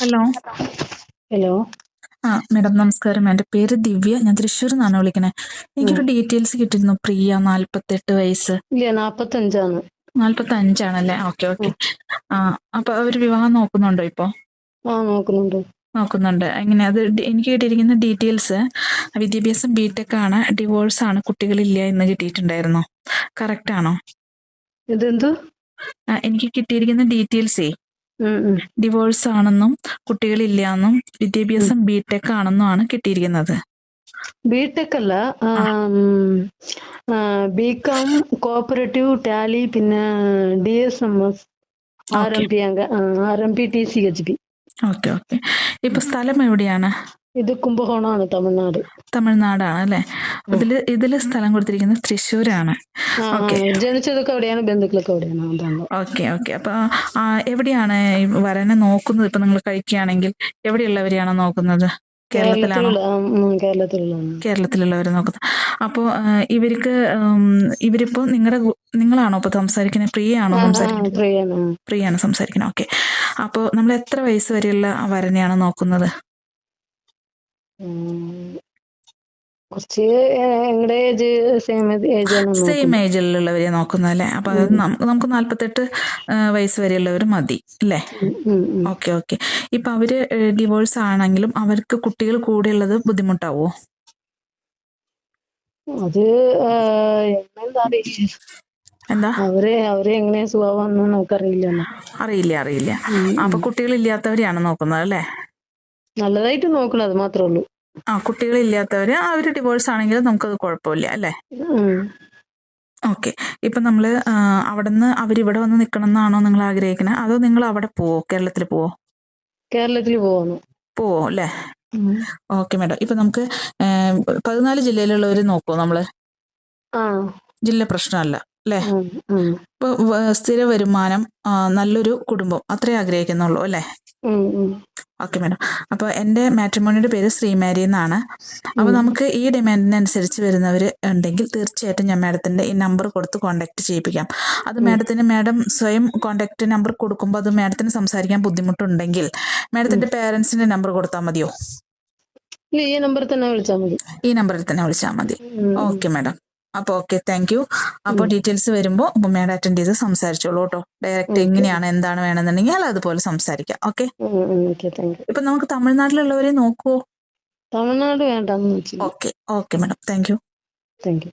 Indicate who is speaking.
Speaker 1: Hello. Hello.
Speaker 2: ആ madam നമസ്കാരം. എന്റെ പേര് ദിവ്യ. ഞാൻ തൃശ്ശൂർ നിന്നാണ് വിളിക്കണേ. എനിക്കൊരു ഡീറ്റെയിൽസ് കിട്ടിയിരുന്നു. പ്രിയ നാല്പത്തെട്ട് വയസ്സ്.
Speaker 1: ഇല്ല നാപ്പത്തഞ്ചാണ്
Speaker 2: നാല്പത്തി അഞ്ചാണല്ലേ ഓക്കെ. ഓക്കെ ആ അപ്പൊ അവർ വിവാഹം നോക്കുന്നുണ്ടോ ഇപ്പോ?
Speaker 1: ആ നോക്കുന്നുണ്ട്.
Speaker 2: നോക്കുന്നുണ്ട്. എങ്ങനെ അത് എനിക്ക് കിട്ടിയിരിക്കുന്ന ഡീറ്റെയിൽസ് വിദ്യാഭ്യാസം ബിടെക് ആണ്. ഡിവോഴ്സ് ആണ്. കുട്ടികളില്ല എന്ന് കിട്ടിയിട്ടുണ്ടായിരുന്നോ. കറക്റ്റ് ആണോ?
Speaker 1: ഇതെന്തോ?
Speaker 2: എനിക്ക് കിട്ടിയിരിക്കുന്ന ഡീറ്റെയിൽസേ. ഡിവോഴ്സ് ആണെന്നും കുട്ടികളില്ല എന്നും വിദ്യാഭ്യാസം ബിടെക് ആണെന്നും ആണ് കിട്ടിയിരിക്കുന്നത്.
Speaker 1: ബിടെക് അല്ല ബികോം കോപ്പറേറ്റീവ് ടാലി പിന്നെ D S M S R M P R M P T C H B
Speaker 2: okay okay ഇപ്പൊ സ്ഥലം എവിടെയാണ്?
Speaker 1: ഇത് കുംഭകോണമാണ് തമിഴ്നാട്.
Speaker 2: തമിഴ്നാടാണ് അല്ലെ ഇതിൽ ഇതിൽ സ്ഥലം കൊടുത്തിരിക്കുന്നത് തൃശ്ശൂരാണ്.
Speaker 1: ജനിച്ചതൊക്കെ എവിടെയാണ് ബന്ധുക്കളൊക്കെ എവിടെയാണ്
Speaker 2: ഓക്കെ ഓക്കെ. അപ്പൊ എവിടെയാണ് വരനെ നോക്കുന്നത്? ഇപ്പൊ നിങ്ങൾ കഴിക്കുകയാണെങ്കിൽ എവിടെയുള്ളവരെയാണ് നോക്കുന്നത്? കേരളത്തിലാണ്?
Speaker 1: കേരളത്തിലുള്ള ആ, ഉം, കേരളത്തിലുള്ളതാണ്.
Speaker 2: കേരളത്തിലുള്ളവരെ നോക്കുന്നത്. അപ്പോൾ ഇവർക്ക് ഇവരിപ്പോ നിങ്ങളുടെ നിങ്ങളാണോ ഇപ്പൊ സംസാരിക്കുന്നത്
Speaker 1: പ്രിയയാണോ
Speaker 2: സംസാരിക്കുന്നത്
Speaker 1: പ്രിയാണ്.
Speaker 2: സംസാരിക്കുന്നത് ഓക്കെ. അപ്പോൾ നമ്മൾ എത്ര വയസ്സ് വരെയുള്ള വരനെയാണ് നോക്കുന്നത്.
Speaker 1: കുറച്ച് ഏജ് സെയിം ഏജ്
Speaker 2: സെയിം ഏജിലുള്ളവരെ നോക്കുന്നല്ലേ? അല്ലേ അപ്പൊ അത് നം- നമുക്ക് നാല്പത്തെട്ട് വയസ്സ് വരെയുള്ളവർ മതി അല്ലേ. Okay okay. ഇപ്പൊ അവർ ഡിവോഴ്സ് ആണെങ്കിലും അവർക്ക് കുട്ടികൾ കൂടെ ഉള്ളത് ബുദ്ധിമുട്ടാവോ?
Speaker 1: അത് എന്താ
Speaker 2: എന്താ?
Speaker 1: അവരെ അവരെ എങ്ങനെ സ്വഭാവം നമുക്കറിയില്ലല്ലോ.
Speaker 2: അറിയില്ല അറിയില്ല.
Speaker 1: ഉം,
Speaker 2: കുട്ടികൾ ഇല്ലാത്തവരെയാണ് നോക്കുന്നത് അല്ലേ?
Speaker 1: നല്ലതായിട്ട് നോക്കണം അത് മാത്രമേ ഉള്ളൂ.
Speaker 2: ആ കുട്ടികളില്ലാത്തവര് അവർ ഡിവോഴ്സ് ആണെങ്കിലും നമുക്കത് കുഴപ്പമില്ല അല്ലേ. ഓക്കെ. ഇപ്പൊ നമ്മൾ അവിടുന്ന് അവരിവിടെ വന്ന് നിക്കണം എന്നാണോ നിങ്ങൾ ആഗ്രഹിക്കുന്നത് അതോ നിങ്ങൾ അവിടെ പോവോ? കേരളത്തിൽ പോവോ?
Speaker 1: കേരളത്തിൽ പോവാണ്.
Speaker 2: പോവോ അല്ലേ. Okay madam. ഇപ്പൊ നമുക്ക് പതിനാല് ജില്ലയിലുള്ളവര് നോക്കുവോ
Speaker 1: നമ്മൾ?
Speaker 2: ജില്ല പ്രശ്നമല്ല അല്ലേ. ഇപ്പൊ സ്ഥിര വരുമാനം നല്ലൊരു കുടുംബം അത്രേ ആഗ്രഹിക്കുന്നുള്ളൂ അല്ലേ. ഓക്കെ മാഡം അപ്പോൾ എന്റെ മാട്രിമോണിയുടെ പേര് ശ്രീമാരി എന്നാണ്. അപ്പോൾ നമുക്ക് ഈ ഡിമാൻഡിനനുസരിച്ച് വരുന്നവർ ഉണ്ടെങ്കിൽ തീർച്ചയായിട്ടും ഞാൻ മാഡത്തിന്റെ ഈ നമ്പർ കൊടുത്ത് കോൺടാക്ട് ചെയ്യിപ്പിക്കാം. അത് മാഡത്തിന് മാഡം സ്വയം കോൺടാക്ട് നമ്പർ കൊടുക്കുമ്പോൾ അത് മാഡത്തിന് സംസാരിക്കാൻ ബുദ്ധിമുട്ടുണ്ടെങ്കിൽ മാഡത്തിന്റെ പേരൻസിന്റെ നമ്പർ കൊടുത്താൽ മതിയോ?
Speaker 1: ഈ നമ്പറിൽ തന്നെ വിളിച്ചാൽ മതി.
Speaker 2: ഈ നമ്പറിൽ തന്നെ വിളിച്ചാൽ മതി. ഓക്കെ മാഡം അപ്പോൾ ഓക്കെ താങ്ക് യു അപ്പോൾ ഡീറ്റെയിൽസ് വരുമ്പോൾ ഉപമയുടെ അറ്റൻഡ് ചെയ്ത് സംസാരിച്ചോളൂ കേട്ടോ ഡയറക്റ്റ് എങ്ങനെയാണ് എന്താണ് വേണമെന്നുണ്ടെങ്കിൽ അല്ല അതുപോലെ സംസാരിക്കാം ഓക്കെ ഇപ്പൊ നമുക്ക് തമിഴ്നാട്ടിലുള്ളവരെ നോക്കുവോ?
Speaker 1: തമിഴ്നാട് വെച്ചു
Speaker 2: okay okay madam thank you
Speaker 1: thank you